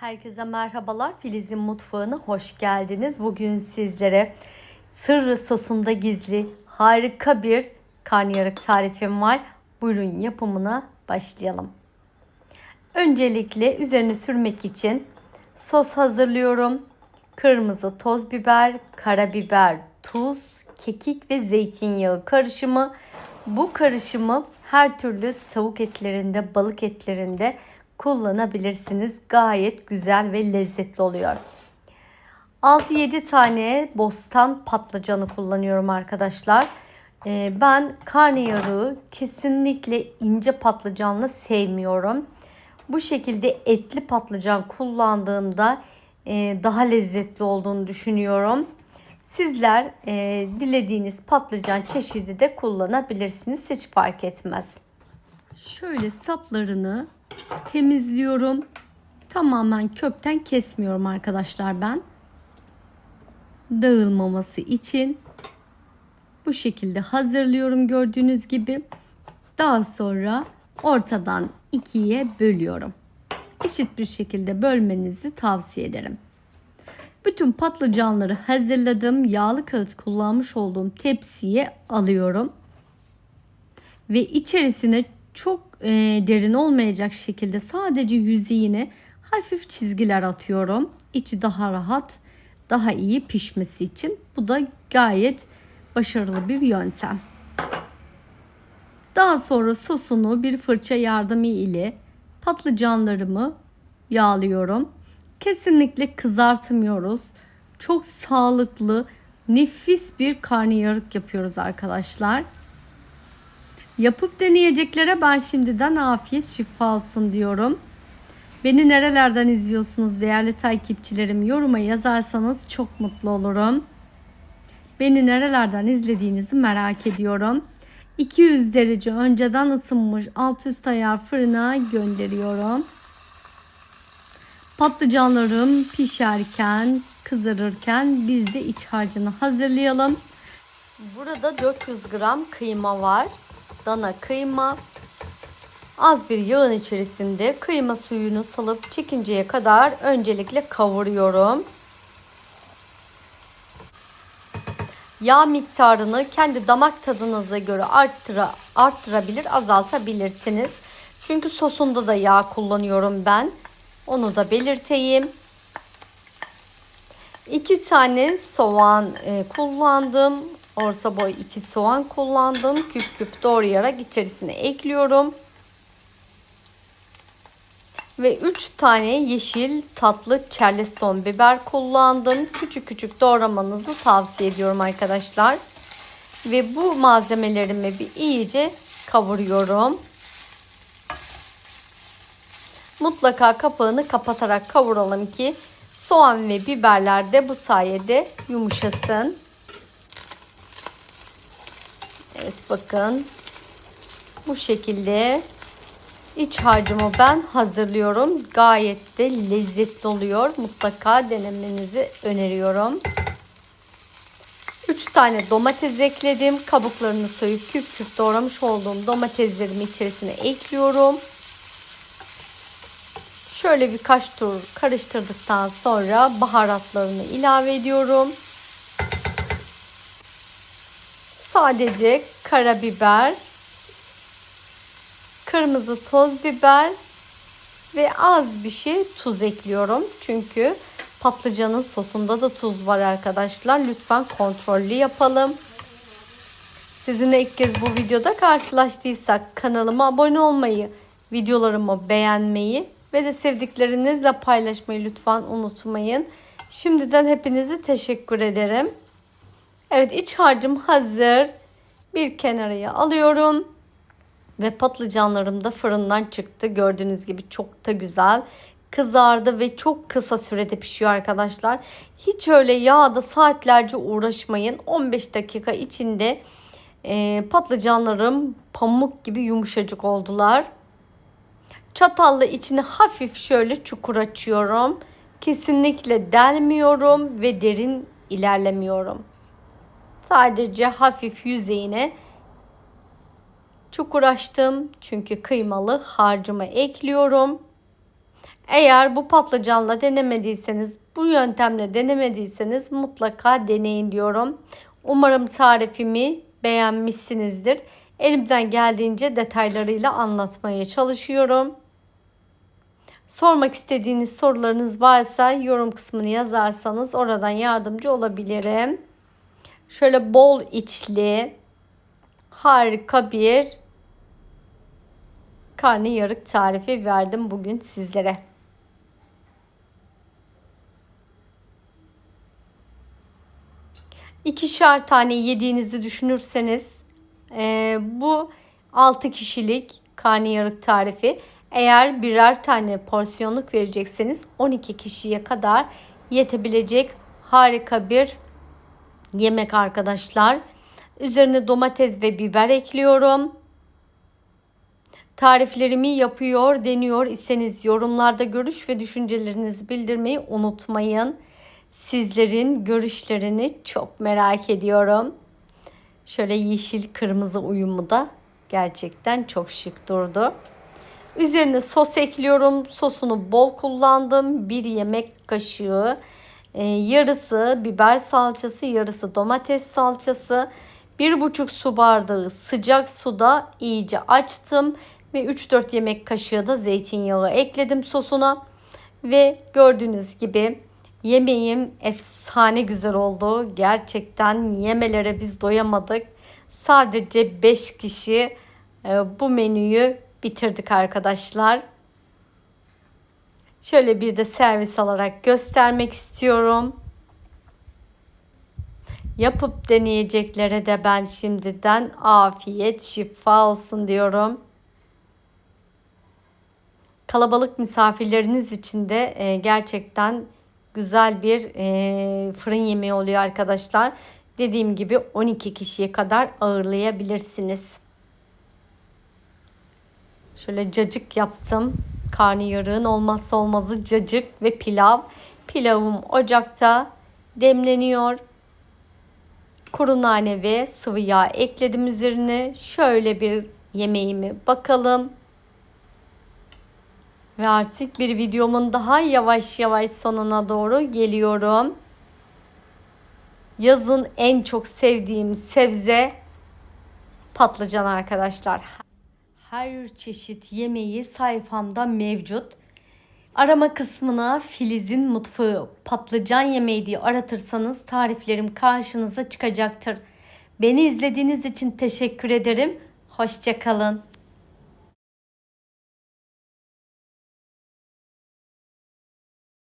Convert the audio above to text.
Herkese merhabalar. Filiz'in mutfağına hoş geldiniz. Bugün sizlere sırrı sosunda gizli harika bir karnıyarık tarifim var. Buyurun yapımına başlayalım. Öncelikle üzerine sürmek için sos hazırlıyorum. Kırmızı toz biber, karabiber, tuz, kekik ve zeytinyağı karışımı. Bu karışımı her türlü tavuk etlerinde, balık etlerinde kullanabilirsiniz. Gayet güzel ve lezzetli oluyor. 6-7 tane bostan patlıcanı kullanıyorum arkadaşlar. Ee, ben karnıyarığı kesinlikle ince patlıcanla sevmiyorum. Bu şekilde etli patlıcan kullandığımda e, daha lezzetli olduğunu düşünüyorum. Sizler e, dilediğiniz patlıcan çeşidi de kullanabilirsiniz. Hiç fark etmez. Şöyle saplarını temizliyorum. Tamamen kökten kesmiyorum arkadaşlar ben. Dağılmaması için bu şekilde hazırlıyorum gördüğünüz gibi. Daha sonra ortadan ikiye bölüyorum. Eşit bir şekilde bölmenizi tavsiye ederim. Bütün patlıcanları hazırladım. Yağlı kağıt kullanmış olduğum tepsiye alıyorum. Ve içerisine çok e, derin olmayacak şekilde sadece yüzeyine hafif çizgiler atıyorum. İçi daha rahat, daha iyi pişmesi için. Bu da gayet başarılı bir yöntem. Daha sonra sosunu bir fırça yardımı ile patlıcanlarımı yağlıyorum. Kesinlikle kızartmıyoruz. Çok sağlıklı, nefis bir karnıyarık yapıyoruz arkadaşlar. Yapıp deneyeceklere ben şimdiden afiyet şifa olsun diyorum. Beni nerelerden izliyorsunuz değerli takipçilerim yoruma yazarsanız çok mutlu olurum. Beni nerelerden izlediğinizi merak ediyorum. 200 derece önceden ısınmış alt üst ayar fırına gönderiyorum. Patlıcanlarım pişerken, kızarırken biz de iç harcını hazırlayalım. Burada 400 gram kıyma var. Dana kıyma. Az bir yağın içerisinde kıyma suyunu salıp çekinceye kadar öncelikle kavuruyorum. Yağ miktarını kendi damak tadınıza göre arttıra, arttırabilir, azaltabilirsiniz. Çünkü sosunda da yağ kullanıyorum ben. Onu da belirteyim. İki tane soğan e, kullandım. Orta boy iki soğan kullandım. Küp küp doğrayarak içerisine ekliyorum. Ve 3 tane yeşil tatlı charleston biber kullandım. Küçük küçük doğramanızı tavsiye ediyorum arkadaşlar. Ve bu malzemelerimi bir iyice kavuruyorum. Mutlaka kapağını kapatarak kavuralım ki soğan ve biberler de bu sayede yumuşasın. Evet bakın bu şekilde iç harcımı ben hazırlıyorum. Gayet de lezzetli oluyor. Mutlaka denemenizi öneriyorum. 3 tane domates ekledim. Kabuklarını soyup küp küp doğramış olduğum domateslerimi içerisine ekliyorum. Şöyle birkaç tur karıştırdıktan sonra baharatlarını ilave ediyorum. Sadece karabiber, kırmızı toz biber ve az bir şey tuz ekliyorum. Çünkü patlıcanın sosunda da tuz var arkadaşlar. Lütfen kontrollü yapalım. Sizinle ilk kez bu videoda karşılaştıysak kanalıma abone olmayı, videolarımı beğenmeyi ve de sevdiklerinizle paylaşmayı lütfen unutmayın. Şimdiden hepinize teşekkür ederim. Evet iç harcım hazır. Bir kenarıya alıyorum. Ve patlıcanlarım da fırından çıktı. Gördüğünüz gibi çok da güzel kızardı ve çok kısa sürede pişiyor arkadaşlar. Hiç öyle yağda saatlerce uğraşmayın. 15 dakika içinde e, patlıcanlarım pamuk gibi yumuşacık oldular. Çatalla içine hafif şöyle çukur açıyorum. Kesinlikle delmiyorum ve derin ilerlemiyorum. Sadece hafif yüzeyine çukur açtım. Çünkü kıymalı harcımı ekliyorum. Eğer bu patlıcanla denemediyseniz, bu yöntemle denemediyseniz mutlaka deneyin diyorum. Umarım tarifimi beğenmişsinizdir. Elimden geldiğince detaylarıyla anlatmaya çalışıyorum. Sormak istediğiniz sorularınız varsa yorum kısmını yazarsanız oradan yardımcı olabilirim. Şöyle bol içli harika bir karnıyarık tarifi verdim bugün sizlere. İkişer tane yediğinizi düşünürseniz e, bu 6 kişilik karnıyarık tarifi eğer birer tane porsiyonluk verecekseniz 12 kişiye kadar yetebilecek harika bir yemek arkadaşlar. Üzerine domates ve biber ekliyorum. Tariflerimi yapıyor, deniyor iseniz yorumlarda görüş ve düşüncelerinizi bildirmeyi unutmayın. Sizlerin görüşlerini çok merak ediyorum. Şöyle yeşil kırmızı uyumu da gerçekten çok şık durdu. Üzerine sos ekliyorum. Sosunu bol kullandım. Bir yemek kaşığı e, yarısı biber salçası, yarısı domates salçası. Bir buçuk su bardağı sıcak suda iyice açtım ve 3-4 yemek kaşığı da zeytinyağı ekledim sosuna. Ve gördüğünüz gibi yemeğim efsane güzel oldu. Gerçekten yemelere biz doyamadık. Sadece 5 kişi e, bu menüyü bitirdik arkadaşlar. Şöyle bir de servis olarak göstermek istiyorum. Yapıp deneyeceklere de ben şimdiden afiyet şifa olsun diyorum. Kalabalık misafirleriniz için de e, gerçekten güzel bir e, fırın yemeği oluyor arkadaşlar. Dediğim gibi 12 kişiye kadar ağırlayabilirsiniz. Şöyle cacık yaptım. Karnıyarığın olmazsa olmazı cacık ve pilav. Pilavım ocakta demleniyor. Kuru nane ve sıvı yağ ekledim üzerine. Şöyle bir yemeğimi bakalım. Ve artık bir videomun daha yavaş yavaş sonuna doğru geliyorum. Yazın en çok sevdiğim sebze patlıcan arkadaşlar her çeşit yemeği sayfamda mevcut. Arama kısmına Filiz'in mutfağı patlıcan yemeği diye aratırsanız tariflerim karşınıza çıkacaktır. Beni izlediğiniz için teşekkür ederim. Hoşçakalın.